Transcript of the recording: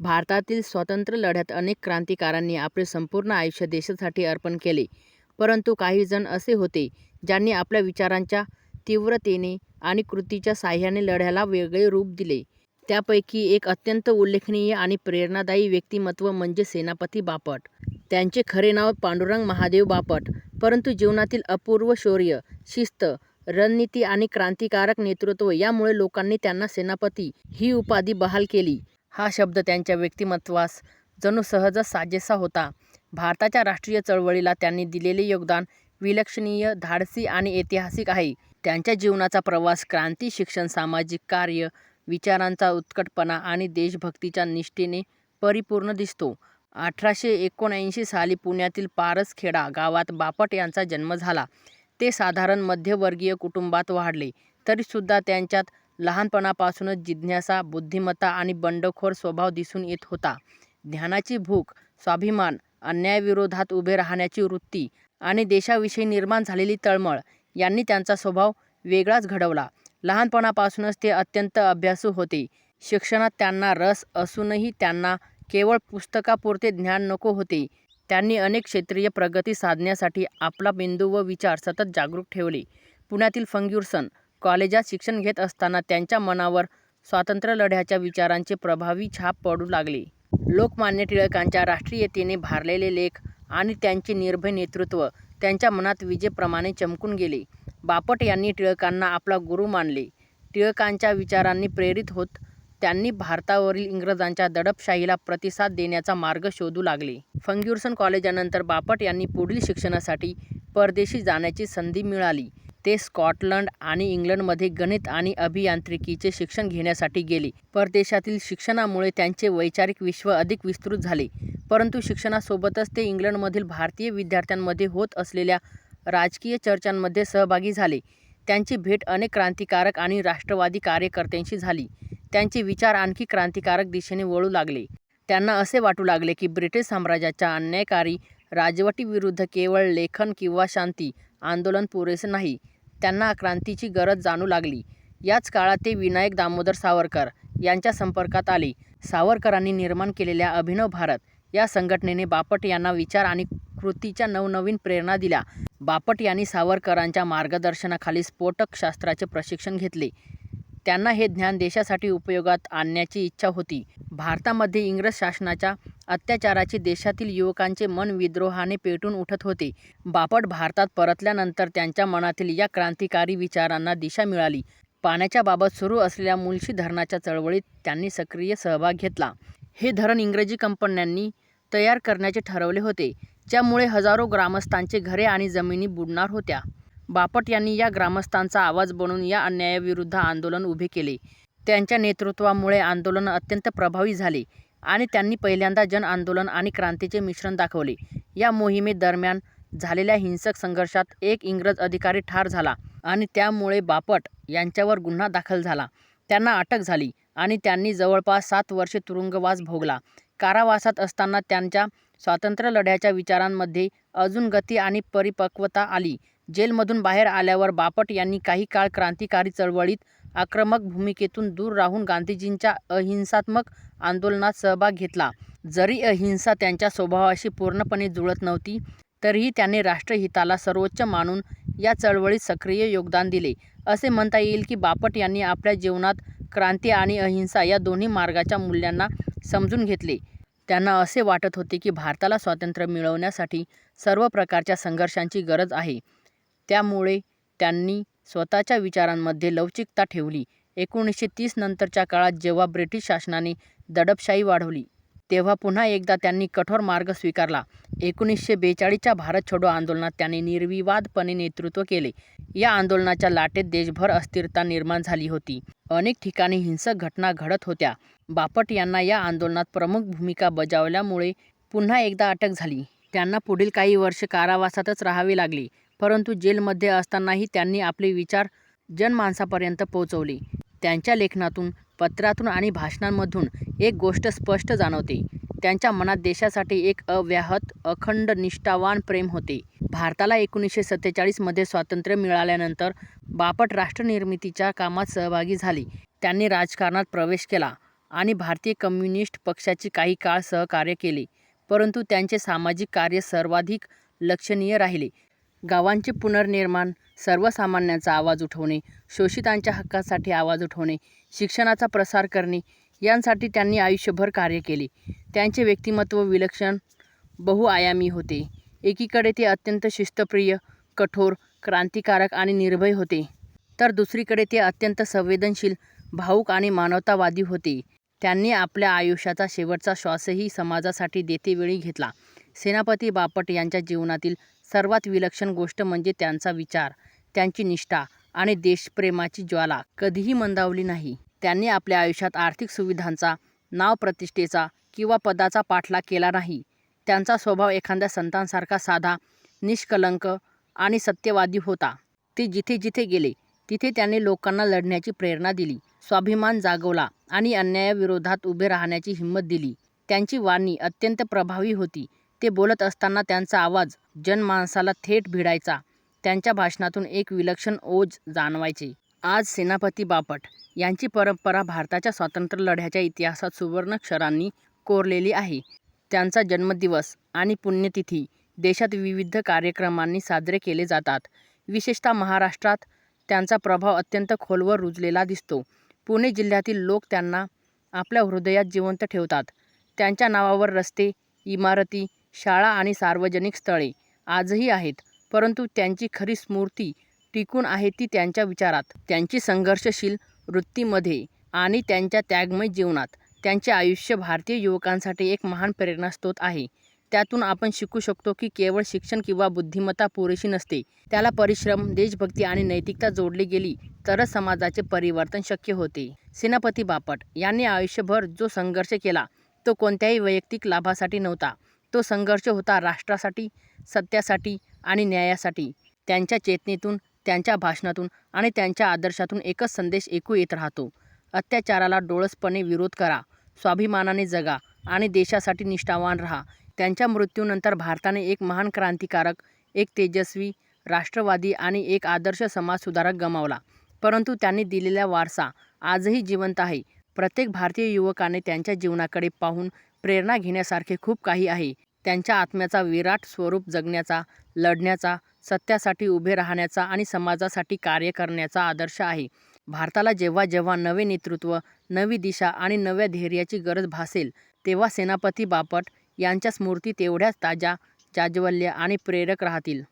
भारतातील स्वातंत्र्य लढ्यात अनेक क्रांतिकारकांनी आपले संपूर्ण आयुष्य देशासाठी अर्पण केले. परंतु काही जण असे होते ज्यांनी आपल्या विचारांच्या तीव्रतेने आणि कृतीच्या साहाय्याने लढ्याला वेगळे रूप दिले. त्यापैकी एक अत्यंत उल्लेखनीय आणि प्रेरणादायी व्यक्तिमत्त्व म्हणजे सेनापती बापट. त्यांचे खरे नाव पांडुरंग महादेव बापट. परंतु जीवनातील अपूर्व शौर्य, शिस्त, रणनीती आणि क्रांतिकारक नेतृत्व यामुळे लोकांनी त्यांना सेनापती ही उपाधी बहाल केली. हा शब्द त्यांच्या व्यक्तिमत्वास जणू सहजच साजेसा होता. भारताच्या राष्ट्रीय चळवळीला त्यांनी दिलेले योगदान विलक्षणीय, धाडसी आणि ऐतिहासिक आहे. त्यांच्या जीवनाचा प्रवास क्रांती, शिक्षण, सामाजिक कार्य, विचारांचा उत्कटपणा आणि देशभक्तीच्या निष्ठेने परिपूर्ण दिसतो. अठराशे एकोणऐंशी साली पुण्यातील पारसखेडा गावात बापट यांचा जन्म झाला. ते साधारण मध्यमवर्गीय कुटुंबात वाढले तरीसुद्धा त्यांच्यात लहानपणापासूनच जिज्ञासा, बुद्धिमत्ता आणि बंडखोर स्वभाव दिसून येत होता. ज्ञानाची भूक, स्वाभिमान, अन्यायाविरोधात उभे राहण्याची वृत्ती आणि देशाविषयी निर्माण झालेली तळमळ यांनी त्यांचा स्वभाव वेगळाच घडवला. लहानपणापासूनच ते अत्यंत अभ्यासू होते. शिक्षणात त्यांना रस असूनही त्यांना केवळ पुस्तकापुरते ज्ञान नको होते. त्यांनी अनेक क्षेत्रीय प्रगती साधण्यासाठी आपला मेंदू व विचार सतत जागरूक ठेवले. पुण्यातील फर्ग्युसन कॉलेजात शिक्षण घेत असताना त्यांच्या मनावर स्वातंत्र्यलढ्याच्या विचारांचे प्रभावी छाप पडू लागले. लोकमान्य टिळकांच्या राष्ट्रीयतेने भारलेले लेख आणि त्यांचे निर्भय नेतृत्व त्यांच्या मनात विजेप्रमाणे चमकून गेले. बापट यांनी टिळकांना आपला गुरू मानले. टिळकांच्या विचारांनी प्रेरित होत त्यांनी भारतावरील इंग्रजांच्या दडपशाहीला प्रतिसाद देण्याचा मार्ग शोधू लागले. फर्ग्युसन कॉलेजानंतर बापट यांना पुढील शिक्षणासाठी परदेशी जाण्याची संधी मिळाली. ते स्कॉटलंड आणि इंग्लंडमध्ये गणित आणि अभियांत्रिकीचे शिक्षण घेण्यासाठी गेले. परदेशातील शिक्षणामुळे त्यांचे वैचारिक विश्व अधिक विस्तृत झाले. परंतु शिक्षणासोबतच ते इंग्लंडमधील भारतीय विद्यार्थ्यांमध्ये होत असलेल्या राजकीय चर्चांमध्ये सहभागी झाले. त्यांची भेट अनेक क्रांतिकारक आणि राष्ट्रवादी कार्यकर्त्यांशी झाली. त्यांचे विचार आणखी क्रांतिकारक दिशेने वळू लागले. त्यांना असे वाटू लागले की ब्रिटिश साम्राज्याच्या अन्यायकारी राजवटीविरुद्ध केवळ लेखन किंवा शांती आंदोलन पुरेसे नाही. त्यांना क्रांतीची गरज जाणू लागली. याच काळात ते विनायक दामोदर सावरकर यांच्या संपर्कात आले. सावरकरांनी निर्माण केलेल्या अभिनव भारत या संघटनेने बापट यांना विचार आणि कृतीच्या नवनवीन प्रेरणा दिल्या. बापट यांनी सावरकरांच्या मार्गदर्शनाखाली स्फोटक शास्त्राचे प्रशिक्षण घेतले. त्यांना हे ज्ञान देशासाठी उपयोगात आणण्याची इच्छा होती. भारतामध्ये इंग्रज शासनाच्या अत्याचाराची देशातील युवकांचे मन विद्रोहाने पेटून उठत होते. बापट भारतात परतल्यानंतर त्यांच्या मनातील या क्रांतिकारी विचारांना दिशा मिळाली. पाण्याच्याबाबत सुरू असलेल्या मुळशी धरणाच्या चळवळीत त्यांनी सक्रिय सहभाग घेतला. हे धरण इंग्रजी कंपन्यांनी तयार करण्याचे ठरवले होते, ज्यामुळे हजारो ग्रामस्थांचे घरे आणि जमिनी बुडणार होत्या. बापट यांनी या ग्रामस्थांचा आवाज बनून या अन्यायाविरुद्ध आंदोलन उभे केले. त्यांच्या नेतृत्वामुळे आंदोलन अत्यंत प्रभावी झाले आणि त्यांनी पहिल्यांदा जनआंदोलन आणि क्रांतीचे मिश्रण दाखवले. या मोहिमेदरम्यान झालेल्या हिंसक संघर्षात एक इंग्रज अधिकारी ठार झाला आणि त्यामुळे बापट यांच्यावर गुन्हा दाखल झाला. त्यांना अटक झाली आणि त्यांनी जवळपास सात वर्षे तुरुंगवास भोगला. कारावासात असताना त्यांच्या स्वातंत्र्यलढ्याच्या विचारांमध्ये अजून गती आणि परिपक्वता आली. जेलमधून बाहेर आल्यावर बापट यांनी काही काळ क्रांतिकारी चळवळीत आक्रमक भूमिकेतून दूर राहून गांधीजींच्या अहिंसात्मक आंदोलनात सहभाग घेतला. जरी अहिंसा त्यांच्या स्वभावाशी पूर्णपणे जुळत नव्हती, तरीही त्यांनी राष्ट्रहिताला सर्वोच्च मानून या चळवळीत सक्रिय योगदान दिले. असे म्हणता येईल की बापट यांनी आपल्या जीवनात क्रांती आणि अहिंसा या दोन्ही मार्गाच्या मूल्यांना समजून घेतले. त्यांना असे वाटत होते की भारताला स्वातंत्र्य मिळवण्यासाठी सर्व प्रकारच्या संघर्षांची गरज आहे. त्यामुळे त्यांनी स्वतःच्या विचारांमध्ये लवचिकता ठेवली. एकोणीसशे तीस नंतरच्या काळात जेव्हा ब्रिटिश शासनाने दडपशाही वाढवली, तेव्हा पुन्हा एकदा त्यांनी कठोर मार्ग स्वीकारला. एकोणीसशे बेचाळीसच्या भारत छोडो आंदोलनात त्यांनी निर्विवादपणे नेतृत्व केले. या आंदोलनाच्या लाटेत देशभर अस्थिरता निर्माण झाली होती. अनेक ठिकाणी हिंसक घटना घडत होत्या. बापट यांना या आंदोलनात प्रमुख भूमिका बजावल्यामुळे पुन्हा एकदा अटक झाली. त्यांना पुढील काही वर्षे कारावासातच राहावे लागले. परंतु जेलमध्ये असतानाही त्यांनी आपले विचार जनमानसापर्यंत पोहोचवले. त्यांच्या लेखनातून, पत्रातून आणि भाषणांमधून एक गोष्ट स्पष्ट जाणवते. त्यांच्या मनात देशासाठी एक अव्याहत, अखंड, निष्ठावान प्रेम होते. भारताला एकोणीसशे सत्तेचाळीसमध्ये स्वातंत्र्य मिळाल्यानंतर बापट राष्ट्रनिर्मितीच्या कामात सहभागी झाले. त्यांनी राजकारणात प्रवेश केला. आणि भारतीय कम्युनिस्ट पक्षाचे काही काळ सहकार्य केले. परंतु त्यांचे सामाजिक कार्य सर्वाधिक लक्षणीय राहिले. गावांचे पुनर्निर्माण, सर्वसामान्यांचा आवाज उठवणे, शोषितांच्या हक्कांसाठी आवाज उठवणे, शिक्षणाचा प्रसार करणे यांसाठी त्यांनी आयुष्यभर कार्य केले. त्यांचे व्यक्तिमत्व विलक्षण बहुआयामी होते. एकीकडे ते अत्यंत शिस्तप्रिय, कठोर, क्रांतिकारक आणि निर्भय होते. तर दुसरीकडे ते अत्यंत संवेदनशील, भावुक आणि मानवतावादी होते. त्यांनी आपल्या आयुष्याचा शेवटचा श्वासही समाजासाठी देतेवेळी घेतला. सेनापती बापट यांच्या जीवनातील सर्वात विलक्षण गोष्ट म्हणजे त्यांचा विचार, त्यांची निष्ठा आणि देशप्रेमाची ज्वाला कधीही मंदावली नाही. त्यांनी आपल्या आयुष्यात आर्थिक सुविधांचा, नावप्रतिष्ठेचा किंवा पदाचा पाठलाग केला नाही. त्यांचा स्वभाव एखाद्या संतासारखा साधा, निष्कलंक आणि सत्यवादी होता. ते जिथे जिथे गेले तिथे त्यांनी लोकांना लढण्याची प्रेरणा दिली, स्वाभिमान जागवला आणि अन्यायाविरोधात उभे राहण्याची हिंमत दिली. त्यांची वाणी अत्यंत प्रभावी होती. ते बोलत असताना त्यांचा आवाज जनमानसाला थेट भिडायचा. त्यांच्या भाषणातून एक विलक्षण ओज जाणवायचे. आज सेनापती बापट यांची परंपरा भारताच्या स्वातंत्र्यलढ्याच्या इतिहासात सुवर्णाक्षरांनी कोरलेली आहे. त्यांचा जन्मदिवस आणि पुण्यतिथी देशात विविध कार्यक्रमांनी साजरे केले जातात. विशेषतः महाराष्ट्रात त्यांचा प्रभाव अत्यंत खोलवर रुजलेला दिसतो. पुणे जिल्ह्यातील लोक त्यांना आपल्या हृदयात जिवंत ठेवतात. त्यांच्या नावावर रस्ते, इमारती, शाळा आणि सार्वजनिक स्थळे आजही आहेत. परंतु त्यांची खरी स्मृती टिकून आहे ती त्यांच्या विचारात, त्यांची संघर्षशील वृत्तीमध्ये आणि त्यांच्या त्यागमय जीवनात. त्यांचे आयुष्य भारतीय युवकांसाठी एक महान प्रेरणास्रोत आहे. त्यातून आपण शिकू शकतो की केवळ शिक्षण किंवा बुद्धिमत्ता पुरेशी नसते. त्याला परिश्रम, देशभक्ती आणि नैतिकता जोडली गेली तरच समाजाचे परिवर्तन शक्य होते. सेनापती बापट यांनी आयुष्यभर जो संघर्ष केला तो कोणत्याही वैयक्तिक लाभासाठी नव्हता. तो संघर्ष होता राष्ट्रासाठी, सत्यासाठी आणि न्यायासाठी. त्यांच्या चेतनेतून, त्यांच्या भाषणातून आणि त्यांच्या आदर्शातून एकच संदेश ऐकू येत राहतो, अत्याचाराला डोळसपणे विरोध करा, स्वाभिमानाने जगा आणि देशासाठी निष्ठावान राहा. त्यांच्या मृत्यूनंतर भारताने एक महान क्रांतिकारक, एक तेजस्वी राष्ट्रवादी आणि एक आदर्श समाजसुधारक गमावला. परंतु त्यांनी दिलेला वारसा आजही जिवंत आहे. प्रत्येक भारतीय युवकाने त्यांच्या जीवनाकडे पाहून प्रेरणा घेण्यासारखे खूप काही आहे. त्यांच्या आत्म्याचा विराट स्वरूप जगण्याचा, लढण्याचा, सत्यासाठी उभे राहण्याचा आणि समाजासाठी कार्य करण्याचा आदर्श आहे. भारताला जेव्हा जेव्हा नवे नेतृत्व, नवी दिशा आणि नव्या धैर्याची गरज भासेल तेव्हा सेनापती बापट यांच्या स्मृती तेवढ्याच ताज्या, जाज्वल्य आणि प्रेरक राहतील.